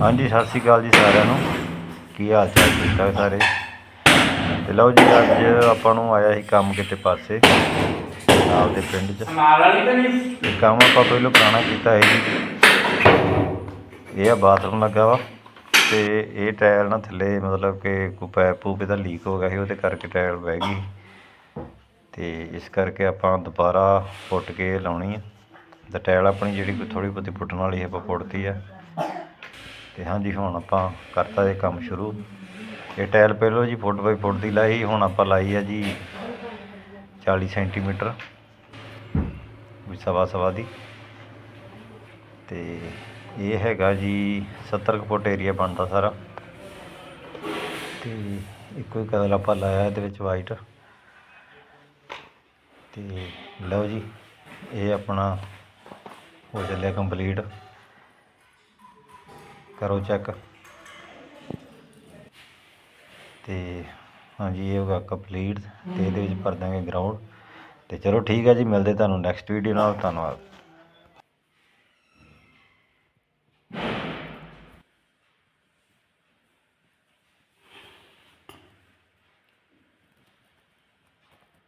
ਹਾਂਜੀ ਸਤਿ ਸ਼੍ਰੀ ਅਕਾਲ ਜੀ ਸਾਰਿਆਂ ਨੂੰ। ਕੀ ਹਾਲ ਚਾਲ ਠੀਕ ਠਾਕ ਸਾਰੇ? ਤੇ ਲਓ ਜੀ ਅੱਜ ਆਪਾਂ ਨੂੰ ਆਇਆ ਸੀ ਕੰਮ ਕਿਤੇ ਪਾਸੇ ਆਪਦੇ ਪਿੰਡ 'ਚ। ਤੇ ਕੰਮ ਆਪਾਂ ਪਹਿਲਾਂ ਪੁਰਾਣਾ ਕੀਤਾ ਹੈ ਜੀ। ਇਹ ਆ ਬਾਥਰੂਮ ਲੱਗਾ ਵਾ ਤੇ ਇਹ ਟਾਇਲ ਨਾ ਥੱਲੇ ਮਤਲਬ ਕਿ ਕੋਈ ਪੈਪ ਪੂਪ ਇਹਦਾ ਲੀਕ ਹੋ ਗਿਆ ਸੀ ਉਹਦੇ ਕਰਕੇ ਟਾਇਲ ਬਹਿ ਗਈ। ਤੇ ਇਸ ਕਰਕੇ ਆਪਾਂ ਦੁਬਾਰਾ ਪੁੱਟ ਕੇ ਲਾਉਣੀ ਆ। ਤੇ ਟਾਇਲ ਆਪਣੀ ਜਿਹੜੀ ਕੋਈ ਥੋੜੀ ਬਹੁਤੀ ਪੁੱਟਣ ਵਾਲੀ ਹੈ ਆਪਾਂ ਪੁੱਟਤੀ ਆ। ਤੇ ਹਾਂਜੀ, ਹੁਣ ਆਪਾਂ ਕਰਤਾ ਇਹ ਕੰਮ ਸ਼ੁਰੂ। ਇਹ ਟਾਇਲ ਪਹਿਲੋ ਜੀ ਫੁੱਟ ਬਾਈ ਫੁੱਟ ਦੀ ਲਾਈ ਹੁਣ ਆਪਾਂ ਲਾਈ ਆ ਜੀ 40 ਸੈਂਟੀਮੀਟਰ, ਵੀ ਸਵਾ ਸਵਾ ਦੀ। ਤੇ ਇਹ ਹੈਗਾ ਜੀ 70 ਕੁ ਫੁੱਟ ਏਰੀਆ ਬਣਦਾ ਸਾਰਾ। ਤੇ ਇੱਕੋ ਹੀ ਕਦਲ ਆਪਾਂ ਲਾਇਆ ਇਹਦੇ ਵਿੱਚ ਵਾਈਟ। ਤੇ ਲਓ ਜੀ, ਇਹ ਆਪਣਾ ਹੋ ਚੱਲਿਆ ਕੰਪਲੀਟ। ਕਰੋ ਚੈੱਕ ਤੇ ਹਾਂਜੀ, ਇਹ ਹੋਗਾ ਕੰਪਲੀਟ ਤੇ ਇਹਦੇ ਵਿੱਚ ਭਰ ਦਾਂਗੇ ਗਰਾਊਂਡ ਤੇ ਚਲੋ ਠੀਕ ਹੈ ਜੀ, ਮਿਲਦੇ ਤੁਹਾਨੂੰ ਨੈਕਸਟ ਵੀਡੀਓ ਨਾਲ, ਧੰਨਵਾਦ।